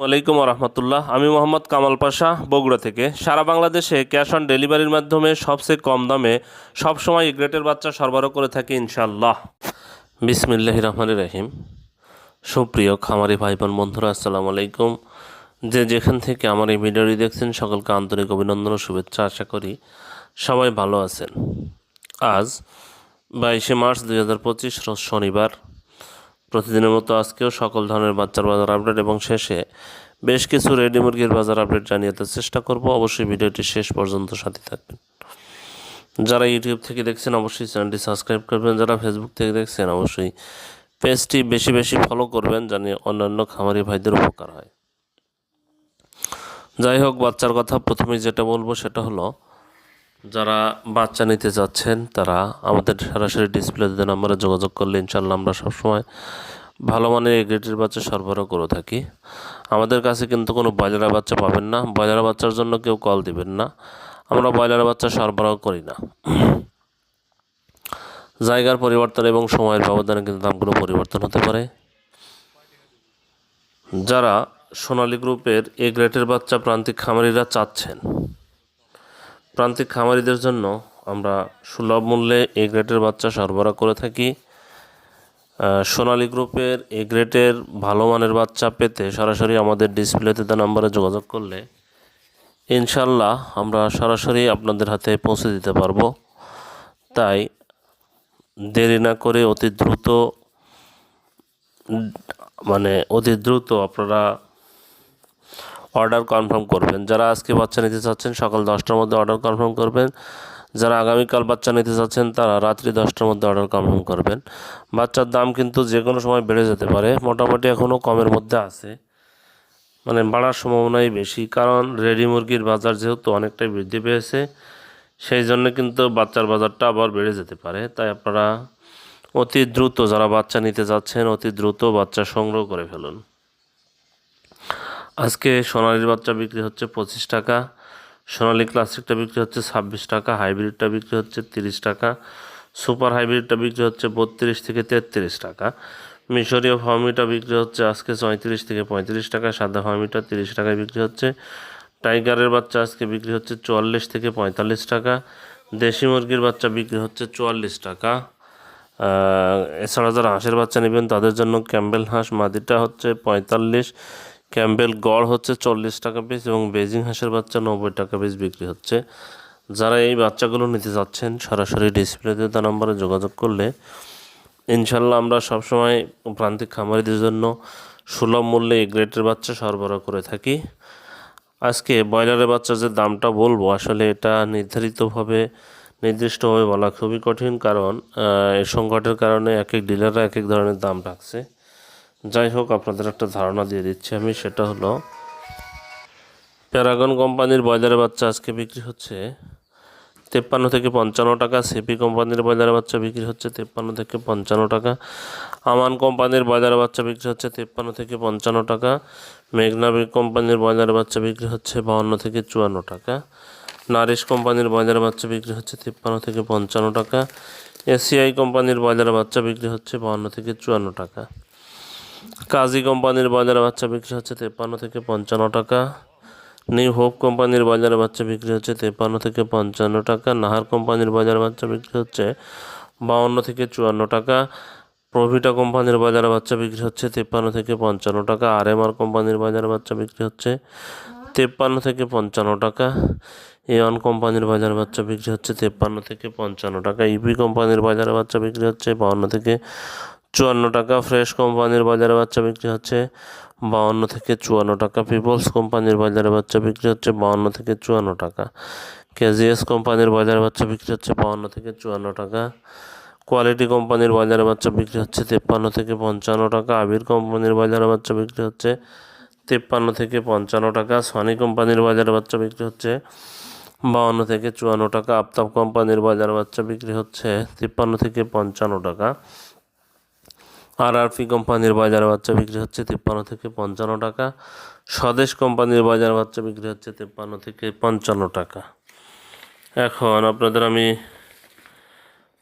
ওয়ালাইকুম রহমতুল্লাহ আমি মোহাম্মদ কামাল পাশা, বগুড়া থেকে। সারা বাংলাদেশে ক্যাশ অন ডেলিভারির মাধ্যমে সবচেয়ে কম দামে সবসময় গ্রেটের বাচ্চা সরবরাহ করে থাকি ইনশাল্লাহ বিসমিল্লাহ রহমান রহিম। সুপ্রিয় খামারি ভাই বোন বন্ধুরা, আসসালামু আলাইকুম। যে যেখান থেকে আমার এই ভিডিওটি দেখছেন, সকলকে আন্তরিক অভিনন্দন ও শুভেচ্ছা আশা করি সবাই ভালো আছেন। আজ বাইশে মার্চ দুই হাজার পঁচিশ শনিবার। প্রতিদিনের মতো আজকেও সকল ধরনের বাচ্চার বাজার আপডেট এবং শেষে বেশ কিছু রেডি মুরগির বাজার আপডেট জানিয়ে দেওয়ার চেষ্টা করব। অবশ্যই ভিডিওটি শেষ পর্যন্ত সাথে থাকবেন। যারা ইউটিউব থেকে দেখছেন, অবশ্যই চ্যানেলটি সাবস্ক্রাইব করবেন। যারা ফেসবুক থেকে দেখছেন, অবশ্যই পেজটি বেশি বেশি ফলো করবেন, জানিয়ে অন্যান্য খামারি ভাইদের উপকার হয়। যাই হোক, বাচ্চার কথা প্রথমেই যেটা বলব সেটা হলো যারা বাচ্চা নিতে যাচ্ছেন, তারা আমাদের সরাসরি ডিসপ্লেতে নাম্বারে যোগাযোগ করলে ইনশাল্লাহ আমরা সবসময় ভালো মানের এগ্রেটের বাচ্চা সরবরাহ করে থাকি। আমাদের কাছে কিন্তু কোনো ব্রয়লার বাচ্চা পাবেন না। ব্রয়লার বাচ্চার জন্য কেউ কল দিবেন না। আমরা ব্রয়লার বাচ্চা সরবরাহ করি না। জায়গার পরিবর্তন এবং সময়ের ব্যবধানে কিন্তু দামগুলো পরিবর্তন হতে পারে। যারা সোনালী গ্রুপের এ গ্রেটের বাচ্চা প্রান্তিক খামারিরা চাচ্ছেন প্রান্তিক খামারিদের জন্য আমরা সুলভ মূল্যে এ গ্রেটের বাচ্চা সরবরাহ করে থাকি। সোনালী গ্রুপের এ গ্রেটের ভালো মানের বাচ্চা পেতে সরাসরি আমাদের ডিসপ্লেতে দেওয়া নাম্বারে যোগাযোগ করলে ইনশাল্লাহ আমরা সরাসরি আপনাদের হাতে পৌঁছে দিতে পারব। তাই দেরি না করে অতি দ্রুত মানে অতি দ্রুত আপনারা অর্ডার কনফার্ম করবেন। যারা আজকে বাচ্চা নিতে চাচ্ছেন, সকাল দশটার মধ্যে অর্ডার কনফার্ম করবেন। যারা আগামীকাল বাচ্চা নিতে চাচ্ছেন, তারা রাত্রি দশটার মধ্যে অর্ডার কনফার্ম করবেন। বাচ্চার দাম কিন্তু যে কোনো সময় বেড়ে যেতে পারে, মোটামুটি এখনও কমের মধ্যে আছে। মানে বাড়ার সম্ভাবনাই বেশি, কারণ রেডি মুরগির বাজার যেহেতু অনেকটাই বৃদ্ধি পেয়েছে, সেই জন্য কিন্তু বাচ্চার বাজারটা আবার বেড়ে যেতে পারে। তাই আপনারা অতি দ্রুত, যারা বাচ্চা নিতে যাচ্ছেন অতি দ্রুত বাচ্চা সংগ্রহ করে ফেলুন। আজকে সোনালির বাচ্চা বিক্রি হচ্ছে পঁচিশ টাকা, সোনালি ক্লাসিকটা বিক্রি হচ্ছে ছাব্বিশ টাকা, হাইব্রিডটা বিক্রি হচ্ছে তিরিশ টাকা, সুপার হাইব্রিডটা বিক্রি হচ্ছে বত্রিশ থেকে তেত্রিশ টাকা, মিশরীয় ফার্মিটা বিক্রি হচ্ছে আজকে চৌত্রিশ থেকে পঁয়ত্রিশ টাকা, সাদা ফার্মিটা তিরিশ টাকায় বিক্রি হচ্ছে, টাইগারের বাচ্চা আজকে বিক্রি হচ্ছে চুয়াল্লিশ থেকে পঁয়তাল্লিশ টাকা, দেশি মুরগির বাচ্চা বিক্রি হচ্ছে চুয়াল্লিশ টাকা এছাড়া যারা হাঁসের বাচ্চা নেবেন তাদের জন্য ক্যাম্বেল হাঁস মাদিটা হচ্ছে পঁয়তাল্লিশ ক্যাম্বেল গড় হচ্ছে চল্লিশ টাকা পিস এবং বেজিং হাঁসের বাচ্চা নব্বই টাকা পিস বিক্রি হচ্ছে। যারা এই বাচ্চাগুলো নিতে যাচ্ছেন সরাসরি ডিসপ্লেতে তার নম্বরে যোগাযোগ করলে ইনশাল্লাহ আমরা সবসময় প্রান্তিক খামারিদের জন্য সুলভ মূল্যে গ্রেটের বাচ্চা সরবরাহ করে থাকি। আজকে ব্রয়লারের বাচ্চার যে দামটা বলব, আসলে এটা নির্ধারিতভাবে, নির্দিষ্টভাবে বলা খুবই কঠিন কারণ সংকটের কারণে এক এক ডিলাররা এক এক ধরনের দাম রাখছে। যাই হোক আপনাদের একটা ধারণা দিয়ে দিচ্ছি আমি, সেটা হলো, প্যারাগন কোম্পানির ব্রয়লারের বাচ্চা আজকে বিক্রি হচ্ছে তেপ্পান্ন থেকে পঞ্চান্ন টাকা, সিপি কোম্পানির ব্রয়লারের বাচ্চা বিক্রি হচ্ছে তেপ্পান্ন থেকে পঞ্চান্ন টাকা, আমান কোম্পানির ব্রয়লারের বাচ্চা বিক্রি হচ্ছে তেপ্পান্ন থেকে পঞ্চান্ন টাকা, মেঘনা কোম্পানির ব্রয়লারের বাচ্চা বিক্রি হচ্ছে বাউন্ন থেকে চুয়ান্ন টাকা, নারিশ কোম্পানির ব্রয়লারের বাচ্চা বিক্রি হচ্ছে তিপ্পান্ন থেকে পঞ্চান্ন টাকা, এসিআই কোম্পানির ব্রয়লারের বাচ্চা বিক্রি হচ্ছে বাউন্ন থেকে চুয়ান্ন টাকা। কাজী কোম্পানির বাজারে বাচ্চা বিক্রি হচ্ছে তেপ্পান্ন থেকে পঞ্চান্ন টাকা। নিউ হোপ কোম্পানির বাজারে বাচ্চা বিক্রি হচ্ছে তেপ্পান্ন থেকে পঞ্চান্ন টাকা। নাহার কোম্পানির বাজারে বাচ্চা বিক্রি হচ্ছে বাউন্ন থেকে চুয়ান্ন টাকা। প্রভিটা কোম্পানির বাজারে বাচ্চা বিক্রি হচ্ছে তেপ্পান্ন থেকে পঞ্চান্ন টাকা। আর এম আর কোম্পানির বাজারে বাচ্চা বিক্রি হচ্ছে তেপ্পান্ন থেকে পঞ্চান্ন টাকা। এওয়ান কোম্পানির বাজারে বাচ্চা বিক্রি হচ্ছে তেপ্পান্ন থেকে পঞ্চান্ন টাকা। ইপি কোম্পানির বাজারে বাচ্চা বিক্রি হচ্ছে বাউন্ন থেকে চুয়ান্ন টাকা। ফ্রেশ কোম্পানির বাজারে বাচ্চা বিক্রি হচ্ছে বাউন্ন থেকে চুয়ান্ন টাকা। পিপলস কোম্পানির বাজারে বাচ্চা বিক্রি হচ্ছে বাউন্ন থেকে চুয়ান্ন টাকা। কেজিএস কোম্পানির বাজারে বাচ্চা বিক্রি হচ্ছে বাউন্ন থেকে চুয়ান্ন টাকা। কোয়ালিটি কোম্পানির বাজারে বাচ্চা বিক্রি হচ্ছে তেপ্পান্ন থেকে পঞ্চান্ন টাকা। আবির কোম্পানির বাজারে বাচ্চা বিক্রি হচ্ছে তেপ্পান্ন থেকে পঞ্চান্ন টাকা। সনি কোম্পানির বাজারে বাচ্চা বিক্রি হচ্ছে বাউন্ন থেকে চুয়ান্ন টাকা। আফতাব কোম্পানির বাজারে বাচ্চা বিক্রি হচ্ছে তিপ্পান্ন থেকে পঞ্চান্ন টাকা। আর আরপি কোম্পানির বাজার বাচ্চা বিক্রি হচ্ছে তিপ্পান্ন থেকে পঞ্চান্ন টাকা। স্বদেশ কোম্পানির বাজার বাচ্চা বিক্রি হচ্ছে তিপ্পান্ন থেকে পঞ্চান্ন টাকা। এখন আপনাদের আমি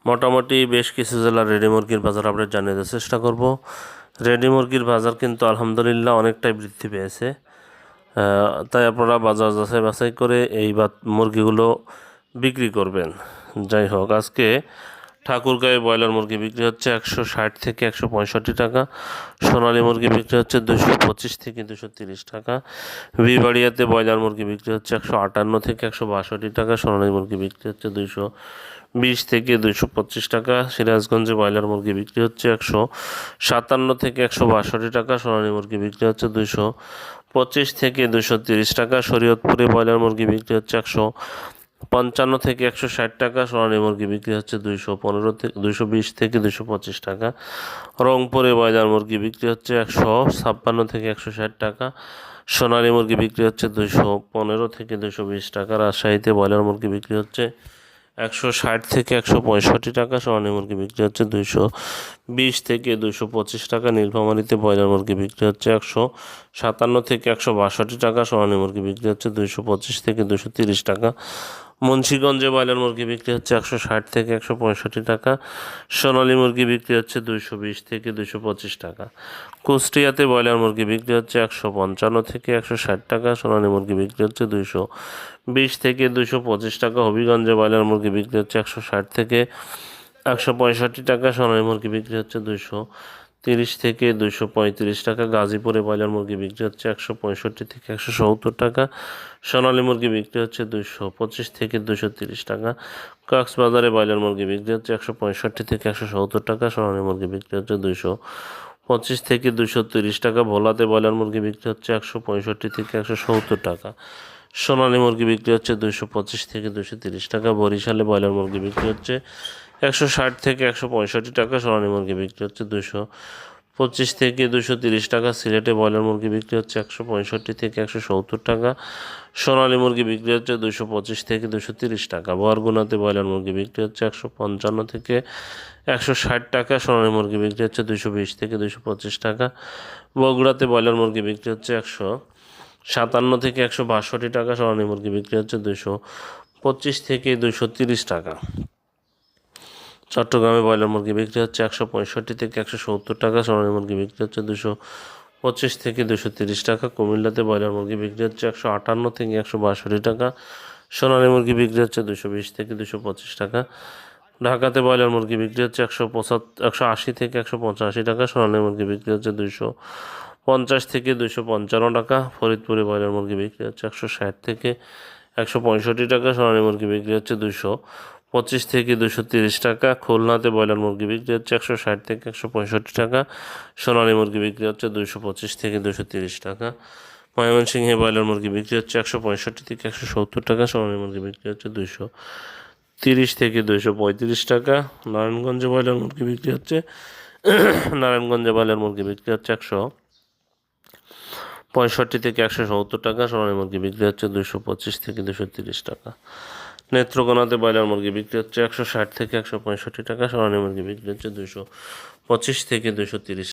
মোটামুটি বেশ কিছু জেলার রেডি মুরগির বাজার আপডেট জানিয়ে দেওয়ার চেষ্টা করব। রেডি মুরগির বাজার কিন্তু আলহামদুলিল্লাহ অনেকটাই বৃদ্ধি পেয়েছে। তাই আপনারা বাজার যাচাই বাছাই করে এই মুরগিগুলো বিক্রি করবেন। যাই হোক, আজকে ঠাকুরগাঁয়ে ব্রয়লার মুরগি বিক্রি হচ্ছে একশো ষাট থেকে একশো পঁয়ষট্টি টাকা। সোনালী মুরগি বিক্রি হচ্ছে দুশো পঁচিশ থেকে দুশো তিরিশ টাকা। বিবাড়িয়াতে ব্রয়লার মুরগি বিক্রি হচ্ছে একশো আটান্ন থেকে একশো বাষট্টি টাকা। সোনালী মুরগি বিক্রি হচ্ছে দুশো বিশ থেকে দুশো পঁচিশ টাকা। সিরাজগঞ্জে ব্রয়লার মুরগি বিক্রি হচ্ছে একশো সাতান্ন থেকে একশো বাষট্টি টাকা। সোনালী মুরগি বিক্রি হচ্ছে দুশো পঁচিশ থেকে দুশো তিরিশ টাকা। শরীয়তপুরে ব্রয়লার মুরগি বিক্রি হচ্ছে একশো পঞ্চান্ন থেকে একশো ষাট টাকা, সোনালী মুরগি বিক্রি হচ্ছে দুইশো পনেরো থেকে দুইশো বিশ থেকে দুশো পঁচিশ টাকা। রংপুরে ব্রয়লার মুরগি বিক্রি হচ্ছে একশো ছাপ্পান্ন থেকে একশো ষাট টাকা, সোনালী মুরগি বিক্রি হচ্ছে দুইশো পনেরো থেকে দুশো বিশ টাকা, রাজশাহীতে ব্রয়লার মুরগি বিক্রি হচ্ছে একশো ষাট থেকে একশো পঁয়ষট্টি টাকা, সোনালী মুরগি বিক্রি হচ্ছে দুইশো বিশ থেকে দুশো পঁচিশ টাকা, নীলফামারিতে ব্রয়লার মুরগি বিক্রি হচ্ছে একশো সাতান্ন থেকে একশো বাষট্টি টাকা, সোনালী মুরগি বিক্রি হচ্ছে দুইশো পঁচিশ থেকে দুশো তিরিশ টাকা। মুন্সিগঞ্জে ব্রয়লার মুরগি বিক্রি হচ্ছে একশো ষাট থেকে একশো পঁয়ষট্টি টাকা। সোনালী মুরগি বিক্রি হচ্ছে দুইশো বিশ থেকে দুশো পঁচিশ টাকা। কুষ্টিয়াতে ব্রয়লার মুরগি বিক্রি হচ্ছে একশো পঞ্চান্ন থেকে একশো ষাট টাকা। সোনালী মুরগি বিক্রি হচ্ছে দুইশো বিশ থেকে দুশো পঁচিশ টাকা। হবিগঞ্জে ব্রয়লার মুরগি বিক্রি হচ্ছে একশো ষাট থেকে একশো পঁয়ষট্টি টাকা। সোনালী মুরগি বিক্রি হচ্ছে দুইশো তিরিশ থেকে দুইশো পঁয়ত্রিশ টাকা। গাজীপুরে ব্রয়লার মুরগি বিক্রি হচ্ছে একশো পঁয়ষট্টি থেকে একশো সত্তর টাকা। সোনালী মুরগি বিক্রি হচ্ছে দুইশো পঁচিশ থেকে দুশো তিরিশ টাকা। কক্সবাজারে ব্রয়লার মুরগি বিক্রি হচ্ছে একশো পঁয়ষট্টি থেকে একশো সত্তর টাকা। সোনালী মুরগি বিক্রি হচ্ছে দুইশো পঁচিশ থেকে দুশো তিরিশ টাকা। ভোলাতে ব্রয়লার মুরগি বিক্রি হচ্ছে একশো পঁয়ষট্টি থেকে একশো সত্তর টাকা। সোনালী মুরগি বিক্রি হচ্ছে দুশো পঁচিশ থেকে দুশো তিরিশ টাকা। বরিশালে ব্রয়লার মুরগি বিক্রি হচ্ছে একশো ষাট থেকে একশো পঁয়ষট্টি টাকা সোনালী মুরগি বিক্রি হচ্ছে দুশো পঁচিশ থেকে দুশো তিরিশ টাকা। সিলেটে ব্রয়লার মুরগি বিক্রি হচ্ছে একশো পঁয়ষট্টি থেকে একশো সত্তর টাকা। সোনালী মুরগি বিক্রি হচ্ছে দুশো পঁচিশ থেকে দুশো তিরিশ টাকা। বরগুনাতে ব্রয়লার মুরগি বিক্রি হচ্ছে একশো পঞ্চান্ন থেকে একশো ষাট টাকা। সোনালী মুরগি বিক্রি হচ্ছে দুশো বিশ থেকে দুশো পঁচিশ টাকা। বগুড়াতে ব্রয়লার মুরগি বিক্রি হচ্ছে একশো সাতান্ন থেকে একশো বাষট্টি টাকা। সোনালী মুরগি বিক্রি হচ্ছে দুশো পঁচিশ থেকে দুশো তিরিশ টাকা। চট্টগ্রামে ব্রয়লার মুরগি বিক্রি হচ্ছে একশো পঁয়ষট্টি থেকে একশো সত্তর টাকা, সোনালী মুরগি বিক্রি হচ্ছে দুশো পঁচিশ থেকে দুশো তিরিশ টাকা, কুমিল্লাতে ব্রয়লার মুরগি বিক্রি হচ্ছে একশো আটান্ন থেকে একশো বাষট্টি টাকা, সোনালী মুরগি বিক্রি হচ্ছে দুশো বিশ থেকে দুশো পঁচিশ টাকা। ঢাকাতে ব্রয়লার মুরগি বিক্রি হচ্ছে একশো পঁচাত্তর একশো আশি থেকে একশো পঁচাশি টাকা, সোনালী মুরগি বিক্রি হচ্ছে দুশো পঞ্চাশ থেকে দুশো পঞ্চান্ন টাকা, ফরিদপুরে ব্রয়লার মুরগি বিক্রি হচ্ছে একশো ষাট থেকে একশো পঁয়ষট্টি টাকা, সোনালী মুরগি বিক্রি হচ্ছে দুশো পঁচিশ থেকে দুশো তিরিশ টাকা। খুলনাতে ব্রয়লার মুরগি বিক্রি হচ্ছে একশো ষাট থেকে একশো পঁয়ষট্টি টাকা। সোনালী মুরগি বিক্রি হচ্ছে দুশো পঁচিশ থেকে দুশো তিরিশ টাকা। ময়মনসিংহে ব্রয়লার মুরগি বিক্রি হচ্ছে একশো পঁয়ষট্টি থেকে একশো সত্তর টাকা। সোনালী মুরগি বিক্রি হচ্ছে দুশো তিরিশ থেকে দুশো পঁয়ত্রিশ টাকা। নারায়ণগঞ্জে ব্রয়লার মুরগি বিক্রি হচ্ছে নারায়ণগঞ্জে ব্রয়লার মুরগি বিক্রি হচ্ছে একশো পঁয়ষট্টি থেকে একশো সত্তর টাকা। সোনালী মুরগি বিক্রি হচ্ছে দুশো পঁচিশ থেকে দুশো তিরিশ টাকা। নেত্রকোনাতে ব্রয়লার মুরগি বিক্রি হচ্ছে একশো ষাট থেকে একশো পঁয়ষট্টি টাকা সরানি মুরগি বিক্রি হচ্ছে দুশো পঁচিশ থেকে দুশো তিরিশ